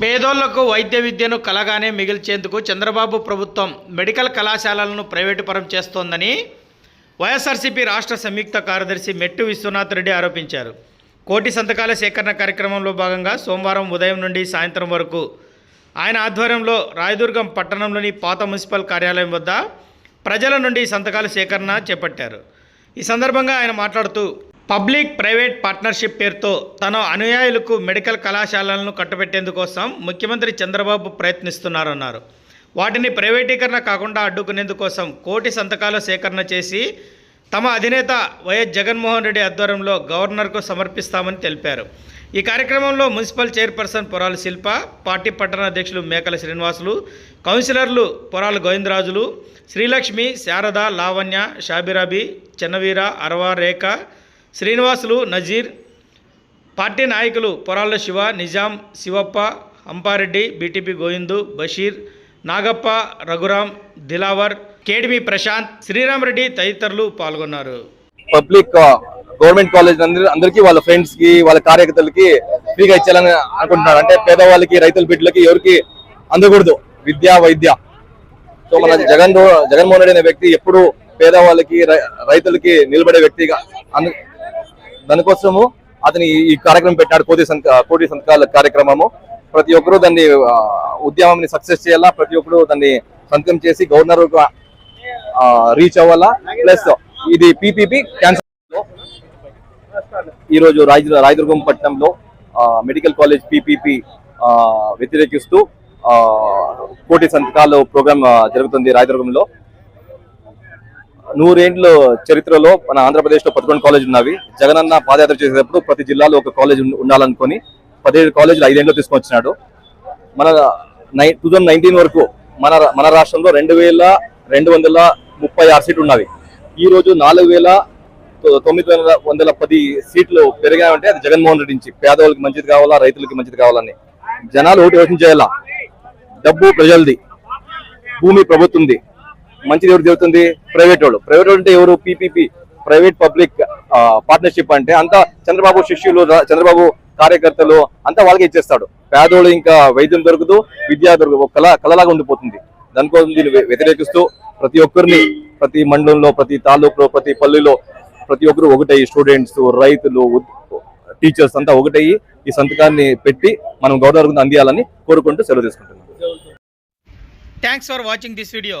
పేదోళ్ళకు వైద్య విద్యను కలగానే మిగిల్చేందుకు చంద్రబాబు ప్రభుత్వం మెడికల్ కళాశాలలను ప్రైవేటుపరం చేస్తోందని వైఎస్ఆర్సీపీ రాష్ట్ర సంయుక్త కార్యదర్శి మెట్టు విశ్వనాథ్ రెడ్డి ఆరోపించారు. కోటి సంతకాల సేకరణ కార్యక్రమంలో భాగంగా సోమవారం ఉదయం నుండి సాయంత్రం వరకు ఆయన ఆధ్వర్యంలో రాయదుర్గం పట్టణంలోని పాత మున్సిపల్ కార్యాలయం వద్ద ప్రజల నుండి సంతకాల సేకరణ చేపట్టారు. ఈ సందర్భంగా ఆయన మాట్లాడుతూ పబ్లిక్ ప్రైవేట్ పార్ట్నర్షిప్ పేరుతో తన అనుయాయులకు మెడికల్ కళాశాలలను కట్టబెట్టేందుకోసం ముఖ్యమంత్రి చంద్రబాబు ప్రయత్నిస్తున్నారన్నారు. వాటిని ప్రైవేటీకరణ కాకుండా అడ్డుకునేందుకోసం కోటి సంతకాల సేకరణ చేసి తమ అధినేత వైఎస్ జగన్మోహన్ రెడ్డి ఆధ్వర్యంలో గవర్నర్కు సమర్పిస్తామని తెలిపారు. ఈ కార్యక్రమంలో municipal chairperson Poralu Shilpa party పట్టణ అధ్యక్షులు మేకల శ్రీనివాసులు కౌన్సిలర్లు పొరాల గోవిందరాజులు శ్రీలక్ష్మి శారద లావణ్య షాబిరాబి చెన్నవీర అరవ రేఖ శ్రీనివాసులు నజీర్ పార్టీ నాయకులు Poralla Shiva Nizam Shivappa Ampareddy B T P Govindu Basheer Nagappa Raghuram Dilawar కేడిమి Prashanth Sriramareddy తదితరులు పాల్గొన్నారు. పబ్లిక్ గవర్నమెంట్ కాలేజ్ అందరికీ వాళ్ళ ఫ్రెండ్స్కి వాళ్ళ కార్యకర్తలకి ఫ్రీగా ఇచ్చేయాలని అనుకుంటున్నారు. అంటే పేదవాళ్ళకి రైతుల బిడ్డలకి ఎవరికి అందకూడదు. విద్య వైద్య. సో మన జగన్ జగన్మోహన్ రెడ్డి అనే వ్యక్తి ఎప్పుడు పేదవాళ్ళకి రై- రైతులకి నిలబడే వ్యక్తిగా దానికోసము అతని ఈ- కార్యక్రమం పెట్టాడు కోటి సంత కోటి సంతకాల కార్యక్రమము. ప్రతి ఒక్కరూ దాన్ని ఆ, ఉద్యమాన్ని సక్సెస్ చేయాలా ప్రతి ఒక్కరూ దాన్ని సంతకం చేసి గవర్నర్ రీచ్ అవ్వాలా ప్లస్ ఇది పీపీపీ క్యాన్సర్ ఈ రోజు రాయ రాయదుర్గం పట్టణంలో మెడికల్ కాలేజ్ పీపీపీ వ్యతిరేకిస్తూ కోటి సంతకాలు ప్రోగ్రామ్ జరుగుతుంది రాయదుర్గంలో. నూరేండ్ల చరిత్రలో మన ఆంధ్రప్రదేశ్లో పదకొండు కాలేజ్ ఉన్నవి. జగనన్న పాదయాత్ర చేసేటప్పుడు ప్రతి జిల్లాలో ఒక కాలేజ్ ఉండాలనుకుని పదిహేడు కాలేజీలు ఐదేండ్లో తీసుకొచ్చినాడు. మన నై టూ థౌజండ్ నైన్టీన్ వరకు మన మన రాష్ట్రంలో రెండు వేల రెండు వందల ముప్పై ఆరు సీట్లు ఉన్నవి. ఈ రోజు నాలుగు వేల తొ- తొమ్మిది వందల వందల పది సీట్లు పెరిగాయంటే అది జగన్మోహన్ రెడ్డి నుంచి. పేదవాళ్ళకి మంచిది కావాలా రైతులకి మంచిది కావాలని. జనాలు ఓటు యోచన చేయాలా? డబ్బు ప్రజలది. భూమి ప్రభుత్వంది. మంచిది ఎవరు జరుగుతుంది? ప్రైవేట్ వాళ్ళు. ప్రైవేట్ వాళ్ళు అంటే ఎవరు? పీపీపీ ప్రైవేట్ పబ్లిక్ పార్ట్నర్షిప్ అంటే అంతా చంద్రబాబు శిష్యులు చంద్రబాబు కార్యకర్తలు అంతా వాళ్ళకి ఇచ్చేస్తాడు. పేదోళ్ళు ఇంకా వైద్యం దొరకదు విద్య దొరకదు. ఒక కళ కళలాగా ఉండిపోతుంది. దానికోసం దీన్ని వ్యతిరేకిస్తూ ప్రతి ఒక్కరిని ప్రతి మండలంలో ప్రతి తాలూకులో ప్రతి పల్లెలో ప్రతి ఒక్కరు ఒకటయ్యి. స్టూడెంట్స్ రైతులు టీచర్స్ అంతా ఒకటయ్యి. ఈ సంతకాన్ని పెట్టి మనం గవర్నర్ అందియాలని కోరుకుంటూ సెలవు తీసుకుంటున్నాం. Thanks for watching this video